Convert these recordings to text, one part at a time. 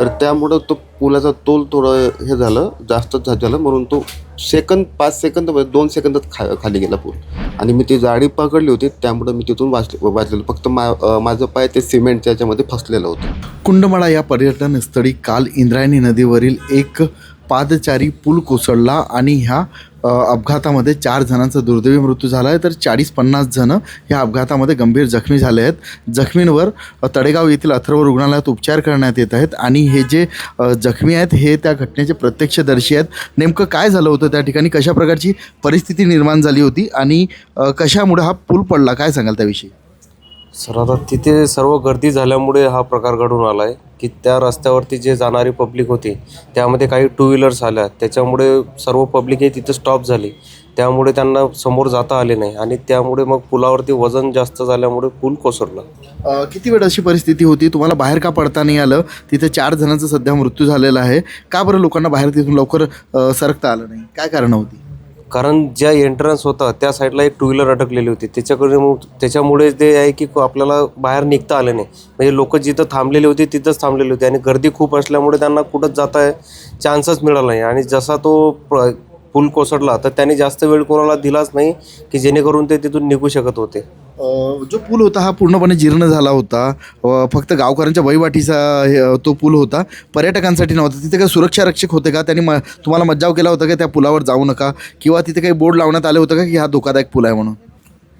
तर त्यामुळं तो पुलाचा तोल थोडं हे झालं जास्त झालं म्हणून तो सेकंद पाच सेकंद दोन सेकंदात खा खाली गेला पूल. आणि मी ती जाळी पकडली होती त्यामुळं मी तिथून वाचले वाचलेलो. फक्त मा माझं पाय ते सिमेंटच्या याच्यामध्ये फसलेलं होतं. कुंडमाळा या पर्यटन स्थळी काल इंद्रायणी नदीवरील एक पादचारी पूल कोसळला आणि ह्या अपघातामध्ये चार जणांचा दुर्दैवी मृत्यू झाला आहे तर चाळीस पन्नास जणं या अपघातामध्ये गंभीर जखमी झाले आहेत. जखमींवर तडेगाव तळेगाव येथील अथर्व रुग्णालयात उपचार करण्यात येत आहेत आणि हे जे जखमी आहेत हे त्या घटनेचे प्रत्यक्षदर्शी आहेत. नेमकं काय झालं होतं त्या ठिकाणी? कशा प्रकारची परिस्थिती निर्माण झाली होती आणि कशामुळे हा पूल पडला? काय सांगाल त्याविषयी? सर आता तिथे सर्व गर्दी झाल्यामुळे हा प्रकार घडून आला आहे की त्या रस्त्यावरती जे जाणारी पब्लिक होती त्यामध्ये काही टू व्हीलर्स आल्या. त्याच्यामुळे सर्व पब्लिक हे तिथं स्टॉप झाली. त्यामुळे त्यांना समोर जाता आले नाही आणि त्यामुळे मग पुलावरती वजन जास्त झाल्यामुळे पूल कोसळला. अ, किती वेळ अशी परिस्थिती होती? तुम्हाला बाहेर का पडता नाही आलं? तिथे चार जणांचा सध्या मृत्यू झालेला आहे. का बरं लोकांना बाहेर तिथून लवकर अ, सरकता आलं नाही? काय कारण होती? कारण ज्या एंट्रन्स होता त्या साईडला एक टू व्हीलर अटकलेली होती. त्याच्याकडे त्याच्यामुळे ते आहे की आपल्याला बाहेर निघता आलं नाही. म्हणजे लोक जिथं थांबलेले होते तिथंच थांबलेले होते. आणि गर्दी खूप असल्यामुळे त्यांना कुठंच जाता चान्सच मिळाला नाही. आणि जसा तो प्र पूल कोसळला तर त्यांनी जास्त वेळ कोणाला दिलाच नाही की जेणेकरून ते तिथून निघू शकत होते. जो पूल होता हा पूर्णपणे जीर्ण झाला होता. फक्त गावकऱ्यांच्या वहिवाटीचा तो पूल होता. पर्यटकांसाठी नव्हता. तिथे काही सुरक्षा रक्षक होते का? त्यांनी म तुम्हाला मज्जाव केला होता का त्या पुलावर जाऊ नका? किंवा तिथे काही बोर्ड लावण्यात आले होतं का की हा धोकादायक पूल आहे म्हणून?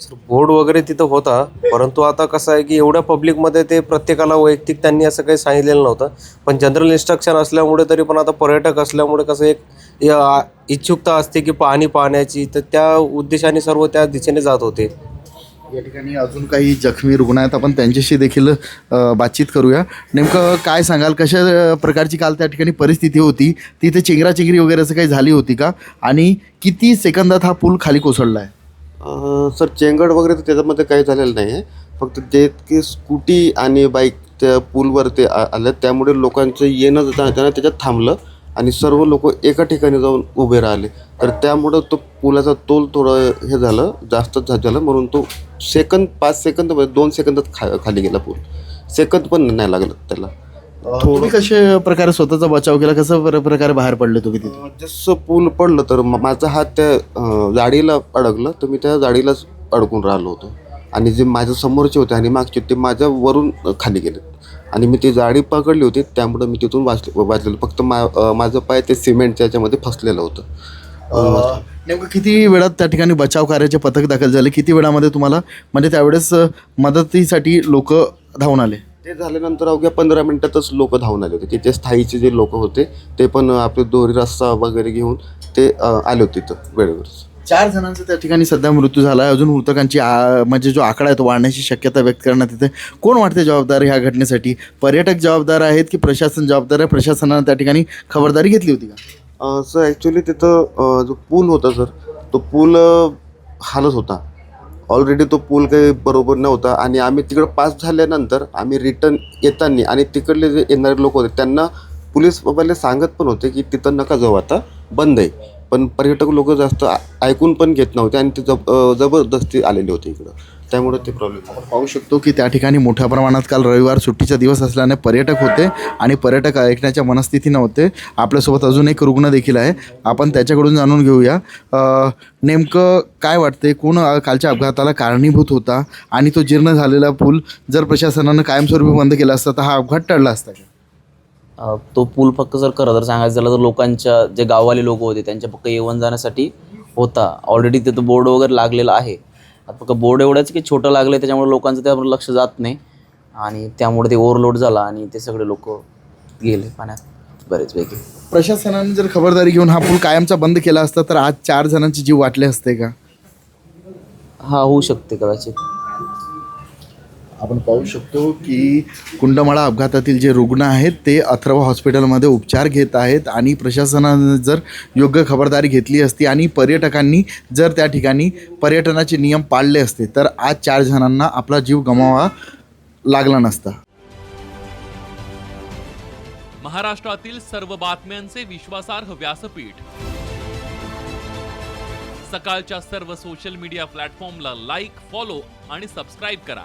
सर बोर्ड वगैरे तिथं होता परंतु आता कसं आहे की एवढ्या पब्लिकमध्ये ते प्रत्येकाला वैयक्तिक त्यांनी असं काही सांगितलेलं नव्हतं. पण जनरल इन्स्ट्रक्शन असल्यामुळे तरी पण आता पर्यटक असल्यामुळे कसं एक इच्छुकता असते की पाणी पाहण्याची तर त्या उद्देशाने सर्व त्या दिशेने जात होते. या ठिकाणी अजून काही जखमी रुग्ण आहेत आपण त्यांच्याशी देखील बातचीत करूया. नेमकं काय सांगाल कशा प्रकारची काल त्या ठिकाणी परिस्थिती होती? तिथे चेंगराचेंगरी वगैरे असं काही झाली होती का? आणि किती सेकंदात हा पूल खाली कोसळला आहे? सर चेंगड वगैरे तर त्याच्यामध्ये काही झालेलं नाही आहे. फक्त जे की स्कूटी आणि बाईक त्या पूलवर ते आलं. त्यामुळे लोकांचं येणं जाणं जाणं त्याच्यात थांबलं. आणि सर्व लोक एका ठिकाणी जाऊन उभे राहिले. तर त्यामुळं तो पुलाचा तोल थोडं हे झालं जास्त झा- झालं. म्हणून तो सेकंद पाच सेकंद दोन सेकंदात खा खाली गेला पूल. सेकंद पण नाही लागलं त्याला. तुम्ही कशा प्रकारे स्वतःचा बचाव केला? कसं प्र- प्रकारे बाहेर पडले तुम्ही तिथे? जसं पूल पडलं तर माझा हात त्या अं, जाळीला अडकलं. तर मी त्या जाळीलाच अडकून राहिलो होतो. आणि जे माझ्या समोरचे होते आणि मागचे ते माझ्या वरून खाली गेले. आणि मी ती जाळी पकडली होती त्यामुळं मी तिथून वाचले वाचलेलो. फक्त मा माझं पाय ते सिमेंटच्या याच्यामध्ये फसलेलं होतं. नेमकं किती वेळात त्या ठिकाणी बचाव कार्याचे पथक दाखल झाले? किती वेळामध्ये तुम्हाला म्हणजे त्यावेळेस मदतीसाठी लोक धावून आले? ते झाल्यानंतर अवघ्या पंधरा मिनिटातच लोक धावून आले होते. तिथे स्थायीचे जे लोक होते ते पण आपले दोरी रस्सा वगैरे घेऊन ते आले होते तिथं वेळेवर चार जणांचा त्या ठिकाणी सध्या मृत्यू झाला आहे. अजून मृतकांची आ- म्हणजे जो आकडा आहे तो वाढण्याची शक्यता व्यक्त करण्यात येते. कोण वाटते जबाबदार ह्या घटनेसाठी? पर्यटक जबाबदार आहेत की प्रशासन जबाबदार आहे? प्रशासनानं त्या ठिकाणी खबरदारी घेतली होती का? सर ॲक्च्युली तिथं जो पूल होता सर तो पूल हालत होता. ऑलरेडी तो पूल काही बरोबर नव्हता आणि आम्ही तिकडं पास झाल्यानंतर आम्ही रिटर्न येताना आणि तिकडले जे येणारे लोक होते त्यांना पोलीसवाले सांगत पण होते की तिथं नका जाऊ आता बंद आहे. पण पर्यटक लोक जास्त ऐकून पण घेत नव्हते आणि ते जब जबरदस्ती आलेले होते इकडं. त्यामुळे ते प्रॉब्लेम आपण पाहू शकतो की त्या ठिकाणी मोठ्या प्रमाणात काल रविवार सुट्टीचा दिवस असल्याने पर्यटक होते आणि पर्यटक ऐकण्याच्या मनस्थिती नव्हते. आपल्यासोबत अजून एक रुग्ण देखील आहे. आपण त्याच्याकडून जाणून घेऊया. नेमकं काय वाटते कोण कालच्या अपघाताला कारणीभूत होता? आणि तो जीर्ण झालेला पूल जर प्रशासनानं कायमस्वरूपी बंद केला असता तर हा अपघात टळला असता का? तो पूल फक्त जर खरं तर सांगायचं झालं तर लोकांच्या जे गाववाले लोक होते त्यांच्या फक्त येऊन जाण्यासाठी होता. ऑलरेडी तिथं बोर्ड वगैरे लागलेला आहे. आता फक्त बोर्ड एवढंच की छोटं लागलं त्याच्यामुळे लोकांचं त्यावर लक्ष जात नाही. आणि त्यामुळे ते ओव्हरलोड झाला आणि ते सगळे लोक गेले पाण्यात बरेचपैकी. प्रशासनाने जर खबरदारी घेऊन हा पूल कायमचा बंद केला असता तर आज चार जणांचे जीव वाटले असते का? हा होऊ शकते कदाचित. आपण पाहू शकतो की कुंडमाळा अपघातातील जे रुग्ण आहेत ते अथर्व हॉस्पिटलमध्ये उपचार घेत आहेत आणि प्रशासनानं जर योग्य खबरदारी घेतली असती आणि पर्यटकांनी जर त्या ठिकाणी पर्यटनाचे नियम पाळले असते तर आज चार जणांना आपला जीव गमावा लागला नसता. महाराष्ट्रातील सर्व बातम्यांचे विश्वासार्ह व्यासपीठ. सकाळच्या सर्व सोशल मीडिया प्लॅटफॉर्मला लाईक फॉलो आणि सबस्क्राईब करा.